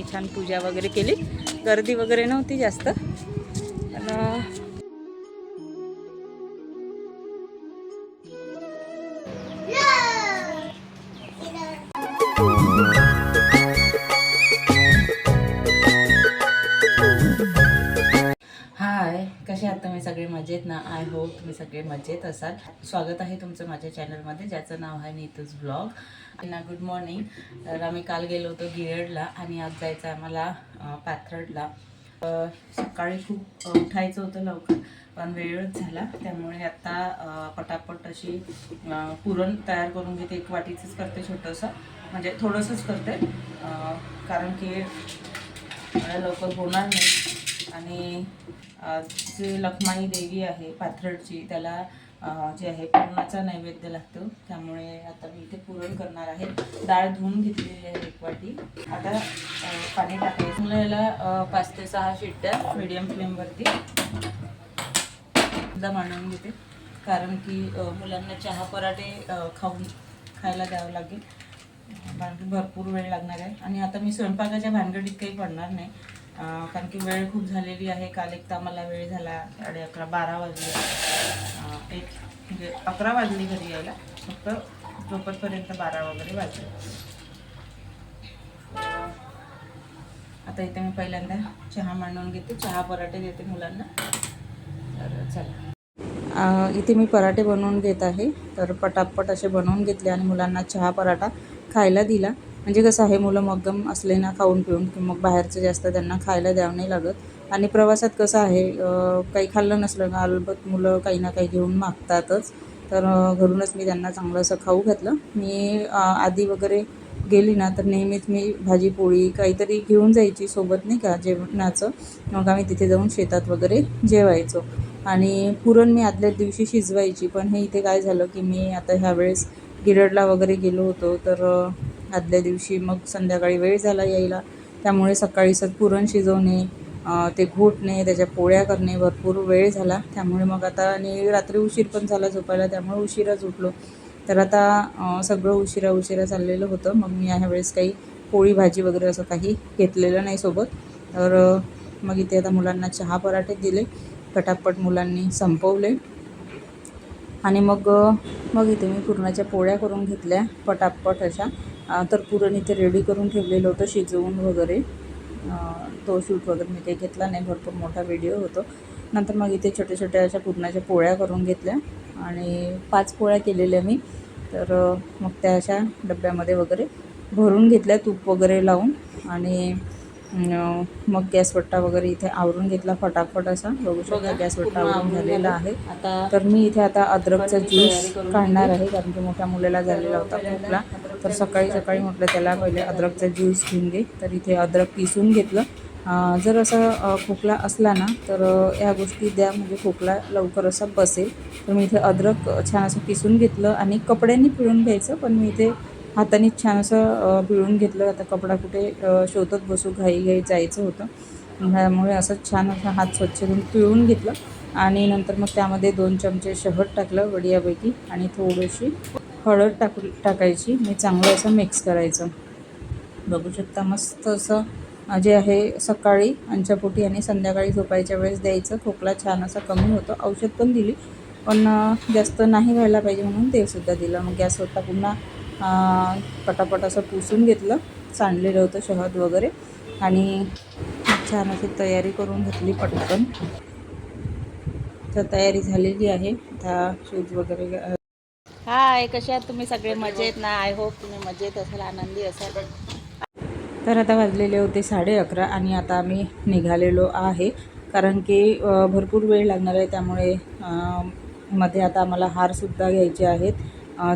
छान पूजा वगैरे केली. गर्दी वगैरे नव्हती जास्त. पण आहेत ना आय होप तुम्ही सगळे मजेत असाल. स्वागत आहे तुमचं माझ्या चॅनलमध्ये ज्याचं नाव आहे नीतूज ब्लॉग ना गुड मॉर्निंग तर आम्ही काल गेलो होतो गिरडला आणि आज जायचं आहे आम्हाला पाथरडला. पाथर्डला सकाळी खूप उठायचं होतं लवकर पण वेळच झाला. त्यामुळे आता पटापट अशी पुरण तयार करून घेते. एक वाटीचंच करते छोटंसं. म्हणजे थोडंसंच करते. कारण की मला लवकर होणार नाही. आणि जे लखमाई देवी आहे पाथरडची त्याला जे आहे पुरणाचा नैवेद्य लागतो. त्यामुळे आता मी इथे पुरण करणार आहे. डाळ धुवून घेतलेली आहे एक वाटी. आता पाणी टाकायचं. मला याला पाच ते सहा शिट्ट्या मिडियम फ्लेमवरती सुद्धा मांडून घेते. कारण की मुलांना चहा पराठे खाऊन खायला द्यावं लागेल. कारण की भरपूर वेळ लागणार आहे. आणि आता मी स्वयंपाकाच्या भानगडीत काही पडणार नाही. कारण की वेळ खूप झालेली आहे. काल एक तर आम्हाला वेळ झाला साडे अकरा बारा वाजले. एक म्हणजे अकरा वाजली घरी यायला. फक्त झोपतपर्यंत बारा वगैरे वाजले. आता इथे मी पहिल्यांदा चहा मांडून घेते. चहा पराठे देते मुलांना. तर चला. इथे मी पराठे बनवून घेत आहे. तर पटापट असे बनवून घेतले आणि मुलांना चहा पराठा खायला दिला. म्हणजे कसं आहे मुलं मग्गम असले ना खाऊन पिऊन की मग बाहेरचं जास्त त्यांना खायला द्यावं नाही लागत. आणि प्रवासात कसं आहे काही खाल्लं नसलं ना अलबत मुलं काही ना काही घेऊन मागतातच. तर घरूनच मी त्यांना चांगलं असं खाऊ घातलं. मी आधी वगैरे गेली ना तर नेहमीच मी भाजी पोळी काहीतरी घेऊन जायची सोबत नाही का जेवणाचं. मग आम्ही तिथे जाऊन शेतात वगैरे जेवायचो. आणि पुरण मी आदल्या दिवशी शिजवायची पण हे इथे काय झालं की मी आता ह्यावेळेस गिरडला वगैरे गेलो होतो. तर आदल्या दिवशी मग संध्याकाळी वेळ झाला यायला. त्यामुळे सकाळी सर पुरण शिजवणे ते घोटणे त्याच्या पोळ्या करणे भरपूर वेळ झाला. त्यामुळे मग आता आणि रात्री उशीर पण झाला झोपायला त्यामुळे उशिराच उठलो. तर आता सगळं उशिरा उशिरा चाललेलं होतं. मग मी ह्यावेळेस काही पोळी भाजी वगैरे असं काही घेतलेलं नाही सोबत. तर मग इथे आता मुलांना चहा पराठे दिले. पटापट मुलांनी संपवले. आणि मग मग इथे मी पुरणाच्या पोळ्या करून घेतल्या. पटापट अशा. तर पुरण इथे रेडी करून ठेवलेलं होतं शिजवून वगैरे. तो शूट वगैरे मी काही घेतला नाही भरपूर मोठा व्हिडिओ होतो. नंतर मग इथे छोट्या छोट्या अशा पुरणाच्या पोळ्या करून घेतल्या. आणि पाच पोळ्या केलेल्या मी. तर मग त्या अशा डब्यामध्ये वगैरे भरून घेतल्या तूप वगैरे लावून. आणि मग गॅसवट्टा वगैरे इथे आवरून घेतला फटाफट असा. बघू शकता गॅसवट्टा आवरून झालेला आहे. तर मी इथे आता अद्रकचा ज्यूस काढणार आहे कारण की मोठ्या मुलाला झालेला होता खोकला. तर सकाळी सकाळी म्हटलं त्याला पहिले अद्रकचा ज्यूस घेऊन घे. तर इथे अद्रक पिसून घेतलं. जर असं खोकला असला ना तर ह्या गोष्टी द्या. म्हणजे खोकला लवकर असा बसेल. तर मी इथे अद्रक छान असं पिसून घेतलं आणि कपड्यांनी पिळून घ्यायचं. पण मी इथे हाताने छान असं पिळून घेतलं. आता कपडा कुठे शोधत बसू घाई घाई जायचं होतं. त्यामुळे असं छान असं हात स्वच्छ करून पिळून घेतलं. आणि नंतर मग त्यामध्ये दोन चमचे शहद टाकलं वडियापैकी आणि थोडीशी हळद टाकू टाकायची. मी चांगलं असं मिक्स करायचं. बघू शकता मस्त असं जे आहे सकाळी अंच्यापोटी आणि संध्याकाळी झोपायच्या वेळेस द्यायचं. खोकला छान असा कमी होतो. औषध पण दिली. पण जास्त नाही व्हायला पाहिजे म्हणून ते सुद्धा दिलं. मग गॅसवरता पुन्हा पटापट असं पुसून घेतलं. सांडलेलं होतं शहद वगैरे. आणि छान अशी तयारी करून घेतली पटकन. तर तयारी झालेली आहे. आता शूज वगैरे हाय कसे आहात तुम्ही? सगळे मजेत ना? आय होप तुम्ही मजेत असाल आनंदी असाल. तर आता वाजलेले होते साडे अकरा आणि आता आम्ही निघालेलो आहे. कारण की भरपूर वेळ लागणार आहे. त्यामुळे मध्ये आता आम्हाला हारसुद्धा घ्यायचे आहेत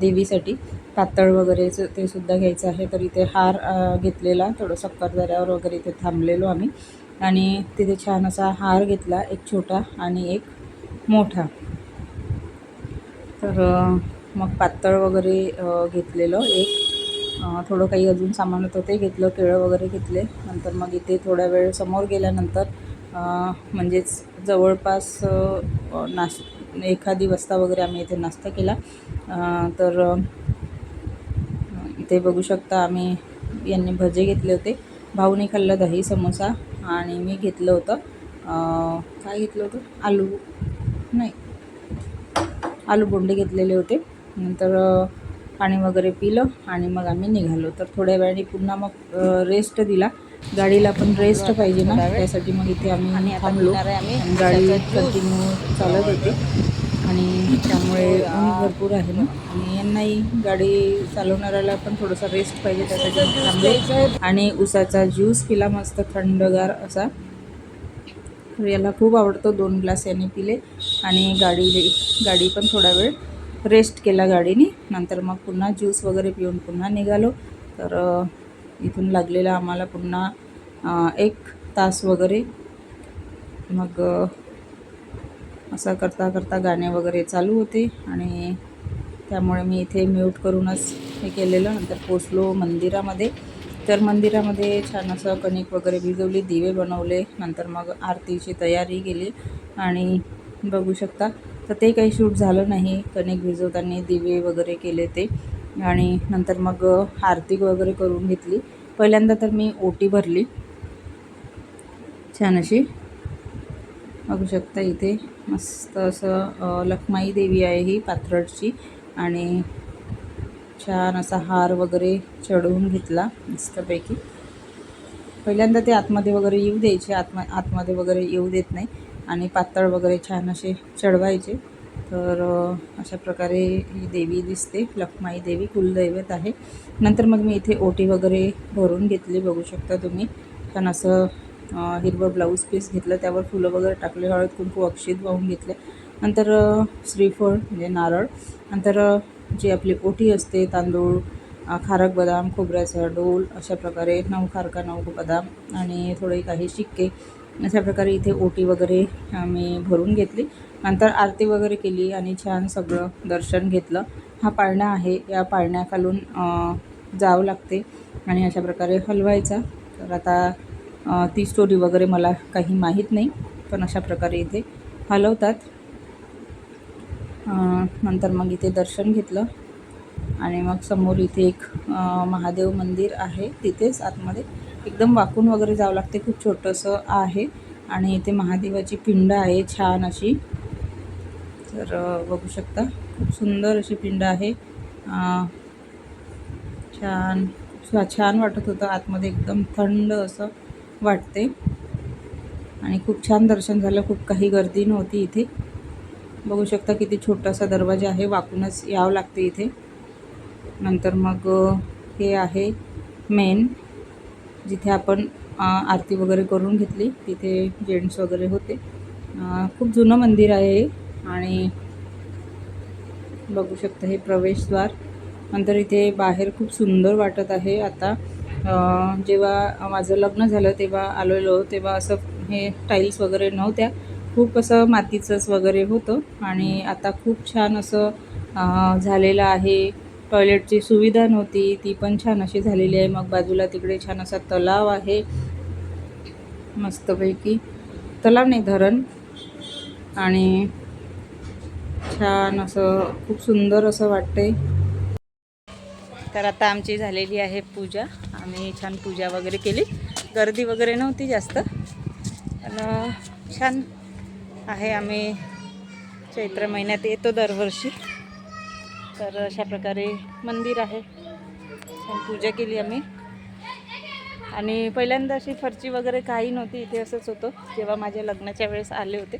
देवीसाठी. पातळ वगैरेचं ते सुद्धा घ्यायचं आहे. तर इथे हार घेतलेला थोडं सक्करदऱ्यावर वगैरे इथे थांबलेलो आम्ही. आणि तिथे छान असा हार घेतला एक छोटा आणि एक मोठा. तर मग पातळ वगैरे घेतलेलं एक. थोडं काही अजून सामान होतं ते घेतलं केळं वगैरे घेतले. नंतर मग इथे थोड्या वेळ समोर गेल्यानंतर म्हणजेच जवळपास नाश एखादी वाजता वगैरे आम्ही इथे नाश्ता केला. तर इथे बघू शकता. आम्ही यांनी भजे घेतले होते. भाऊने खाल्लं दही समोसा आणि मी घेतलं होतं. काय घेतलं होतं? आलू. नाही. आलू बोंडे घेतलेले होते. नंतर पाणी वगैरे पिलं आणि मग आम्ही निघालो. तर थोड्या वेळाने पुन्हा मग रेस्ट दिला. गाडीला पण रेस्ट पाहिजे ना? त्यासाठी मग इथे आम्ही थांबलो. गाडी कंटिन्यू चालत होती. आणि त्यामुळे ऊन भरपूर आहे ना. आणि यांनाही गाडी चालवणाऱ्याला पण थोडंसं रेस्ट पाहिजे त्यासाठी मग आणि उसाचा ज्यूस पिला मस्त थंडगार असा. तर याला खूप आवडतो दोन ग्लास याने पिले. आणि गाडी गाडी पण थोडा वेळ रेस्ट केला गाडीने. नंतर मग पुन्हा ज्यूस वगैरे पिऊन पुन्हा निघालो. तर इथून लागलेला आम्हाला पुन्हा एक तास वगैरे. मग असं करता करता गाणे वगैरे चालू होते आणि त्यामुळे मी इथे म्यूट करूनच हे केलेलं. नंतर पोचलो मंदिरामध्ये. तर मंदिरामध्ये छान असं कणिक वगैरे भिजवली दिवे बनवले नंतर मग आरतीची तयारी केली. आणि बघू शकता तर ते काही शूट झालं नाही. कणिक भिजवताना दिवे वगैरे केले ते. आणि नंतर मग आरती वगैरे करून घेतली. पहिल्यांदा तर मी ओटी भरली. छान अशी. बघू शकता इथे मस्त असं लखमाई देवी आहे ही पाथरडची. आणि छान असा हार वगैरे चढवून घेतला मस्तपैकी. पहिल्यांदा ते आतमध्ये वगैरे येऊ द्यायचे आतमा आतमध्ये वगैरे येऊ देत नाही. आणि पातळ वगैरे छान असे चढवायचे. तर अशा प्रकारे ही देवी दिसते. लखमाई देवी कुलदैवत आहे. नंतर मग मी इथे ओटी वगैरे भरून घेतली बघू शकता तुम्ही. छान असं हिरवं ब्लाऊज पीस घेतलं त्यावर फुलं वगैरे टाकले हळद कुंकू अक्षित वाहून घेतले. नंतर श्रीफळ म्हणजे नारळ. नंतर जी आपली ओटी असते तांदूळ खारक बदाम खोबऱ्याचा डोल अशा प्रकारे नऊ खारका नऊ बदाम आणि थोडे काही शिक्के अशा प्रकारे इथे ओटी वगैरे मी भरून घेतली. नंतर आरती वगैरे केली आणि छान सगळं दर्शन घेतलं. हा पाळणा आहे. या पाळण्याखालून जावं लागते आणि अशा प्रकारे हलवायचा. तर आता ती स्टोरी वगैरे मला काही माहीत नाही पण अशा प्रकारे इथे हलवतात. नंतर मग इथे दर्शन घेतलं आणि मग समोर इथे एक महादेव मंदिर आहे. तिथेच आतमध्ये एकदम वाकून वगैरे जावं लागते खूप छोटंसं आहे आणि इथे महादेवाची पिंड आहे छान अशी. तर बघू शकता खूप सुंदर अशी पिंड आहे. छान छान वाटत होतं आतमध्ये एकदम थंड असं. वाटते. आणि खूप छान दर्शन झालं खूप काही गर्दी नव्हती इथे. बघू शकता किती छोटासा दरवाजा आहे वाकूनच यावं लागते इथे. नंतर मग हे आहे मेन जिथे आपण आरती वगैरे करून घेतली. तिथे जेंट्स वगैरे होते. खूप जुनं मंदिर आहे आणि बघू शकता हे प्रवेशद्वार. नंतर इथे बाहेर खूप सुंदर वाटत आहे आता. जेव्हा माझं लग्न झालं तेव्हा आलेलो तेव्हा असं हे टाईल्स वगैरे नव्हत्या. खूप असं मातीचंच वगैरे होतं आणि आता खूप छान असं झालेलं आहे. टॉयलेटची सुविधा नव्हती ती पण छान अशी झालेली आहे. मग बाजूला तिकडे छान असा तलाव आहे. मस्तपैकी. तलाव नाही धरण. आणि छान असं खूप सुंदर असं वाटतंय. तर आता आमची झालेली आहे पूजा. आम्ही छान पूजा वगैरे केली. गर्दी वगैरे नव्हती जास्त. पण छान आहे आम्ही चैत्र महिन्यात येतो दरवर्षी. तर अशा प्रकारे मंदिर आहे. छान पूजा केली आम्ही. आणि पहिल्यांदा अशी फरची वगैरे काही नव्हती. इथे असंच होतं. जेव्हा माझ्या लग्नाच्या वेळेस आले होते.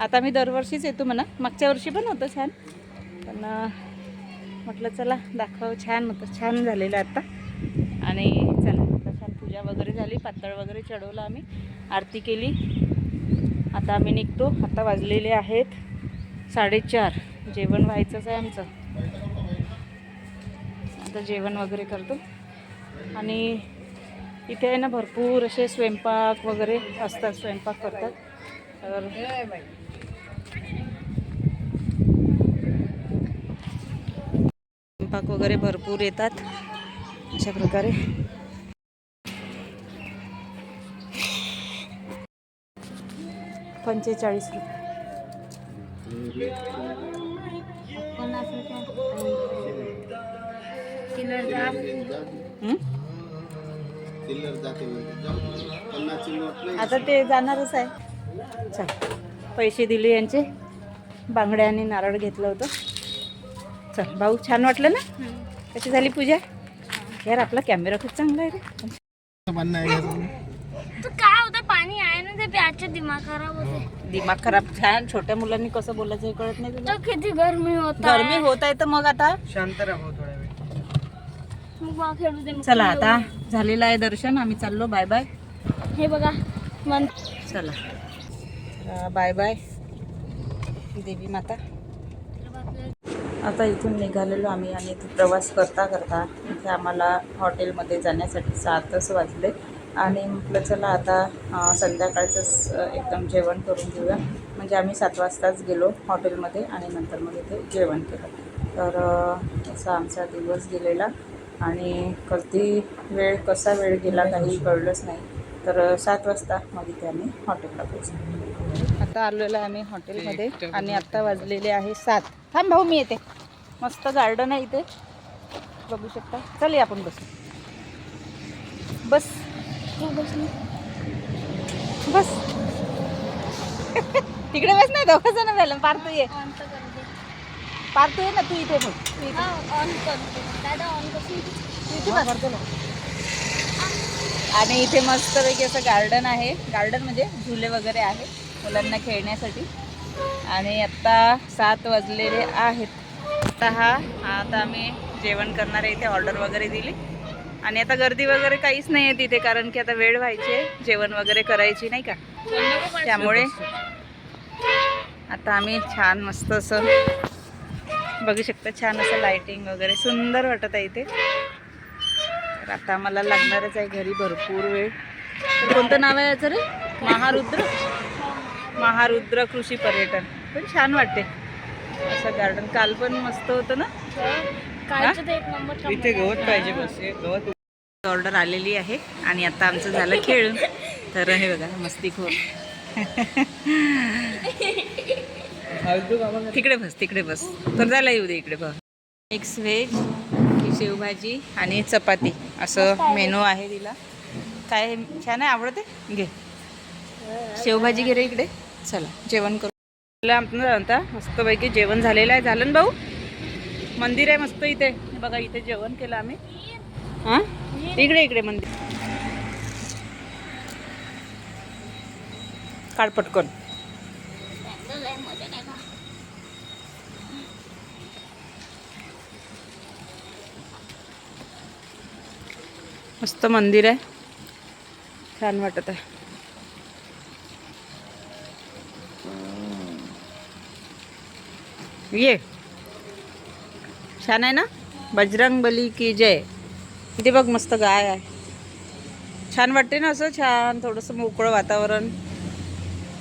आता मी दरवर्षीच येतो म्हणा. मागच्या वर्षी पण होतं छान. पण म्हटलं चला दाखव छान. होतं छान झालेलं आहे आत्ता आणि चला आता छान पूजा वगैरे झाली पातळ वगैरे चढवलं आम्ही. आरती केली. आता आम्ही निघतो. आता वाजलेले आहेत साडेचार. जेवण व्हायचंच आहे आमचं. आता जेवण वगैरे करतो. आणि इथे आहे ना भरपूर असे स्वयंपाक वगैरे असतात स्वयंपाक करतात. तर स्वयंपाक वगैरे भरपूर येतात. अशा प्रकारे. पंचेचाळीस रुपये. पन्नास रुपये. हं? आता ते जाणारच आहे. पैसे दिले यांचे. बांगड्या आणि नारळ घेतलं होतं. चल भाऊ छान वाटलं ना? कशी झाली पूजा? यार आपला कॅमेरा खूप चांगला आहे रे. बनना तो काय होतं पाणी आहे ना ते दिमाग खराब होते दिमाग खराब छान छोट्या मुलांनी कसं बोलायचं हे कळत नाही तुला? तो किती गरमी होता गरमी होत आहे तर मग आता? शांत राहा थोडा वेळ. मग बा खेळू दे मग. चला आता झालेलं आहे दर्शन आम्ही चाललो बाय बाय हे बघा मन चला. बाय बाय देवी माता. आता इथून निघालेलो आम्ही आणि इथे प्रवास करता करता इथे आम्हाला हॉटेलमध्ये जाण्यासाठी सातच वाजले. आणि म्हटलं चला आता संध्याकाळचंच एकदम जेवण करून घेऊया. म्हणजे आम्ही सात वाजताच गेलो हॉटेलमध्ये आणि नंतर मग इथे जेवण केलं. तर असा आमचा दिवस गेलेला. आणि कधी वेळ कसा वेळ गेला काही कळलंच नाही. तर सात वाजता मग इथे आम्ही हॉटेलला पोचलो आता आलेलो आहे आम्ही हॉटेलमध्ये आणि आत्ता वाजलेले आहे सात. थांब भाऊ मी येते. मस्त गार्डन आहे इथे. बघू शकता. चल या आपण बसू बस. तू बसली बस. तिकडे बस नाही दोघं जण झालं पार तू ये. ऑन तर करू दे. पार तू ये ना तू इथे बघ. हा करते दादा ऑन करशील तू इथे बस. आणि इथे मस्तपैकी असं गार्डन आहे. गार्डन म्हणजे झुले वगैरे आहे. मुलांना खेळण्यासाठी. आणि आत्ता सात वाजलेले आहेत. आता हा आता आम्ही जेवण करणार आहे इथे ऑर्डर वगैरे दिली. आणि आता गर्दी वगैरे काहीच नाही आहे तिथे कारण की आता वेळ व्हायची आहे. जेवण वगैरे करायची नाही का? त्यामुळे आता आम्ही छान मस्त असं बघू शकता छान असं लाइटिंग वगैरे सुंदर वाटत आहे इथे. तर आता आम्हाला लागणारच आहे घरी भरपूर वेळ. कोणतं नाव आहे याचं रे? महारुद्र? महारुद्र कृषी पर्यटन. पण छान वाटते. असं गार्डन काल पण मस्त होतं ना? इथे गवत पाहिजे बस. गवत ऑर्डर आलेली आहे. आणि आता आमचं झालं खेळून तर हे बघा मस्तीखोर फालतू कामं तिकडे बस तिकडे बस. तर झालं येऊ दे इकडे बघ. मिक्स व्हेज शेवभाजी आणि चपाती. असं मेनू आहे तिला. काय छान आहे आवडते? घे. शेवभाजी घे रे इकडे. चला जेवण करू. चला आता मस्तपैकी जेवण झालेलं आहे. झालं ना भाऊ? मंदिर आहे मस्त इथे. बघा इथे जेवण केलं आम्ही. हां? इकडे इकडे मंदिर. काढ पटकन. मस्त मंदिर आहे. छान वाटत आहे. ये. छान आहे ना? बजरंग बली की जय. इथे बघ मस्त गाय आहे. छान वाटते ना असं? छान थोडंसं मोकळं वातावरण.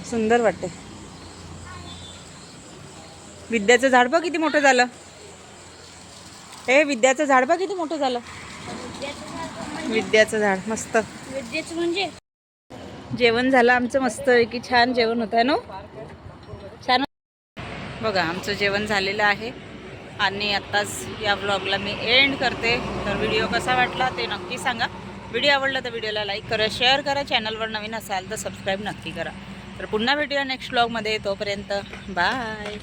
सुंदर वाटते. विद्याचं झाड बघ किती मोठं झालं. ए विद्याचं झाड बघ किती मोठं झालं. विद्याचं झाड मस्त. विद्येचं म्हणजे? जेवण झालं आमचं मस्त की छान जेवण होतं आहे ना? बघा आमचं जेवण झालेलं आहे. आणि आत्ताच या ब्लॉगला मी एंड करते. तर व्हिडिओ कसा वाटला ते नक्की सांगा. व्हिडिओ आवडला तर व्हिडिओला लाईक करा शेअर करा. चॅनलवर नवीन असाल तर सबस्क्राईब नक्की करा. तर पुन्हा भेटूया नेक्स्ट ब्लॉगमध्ये तोपर्यंत बाय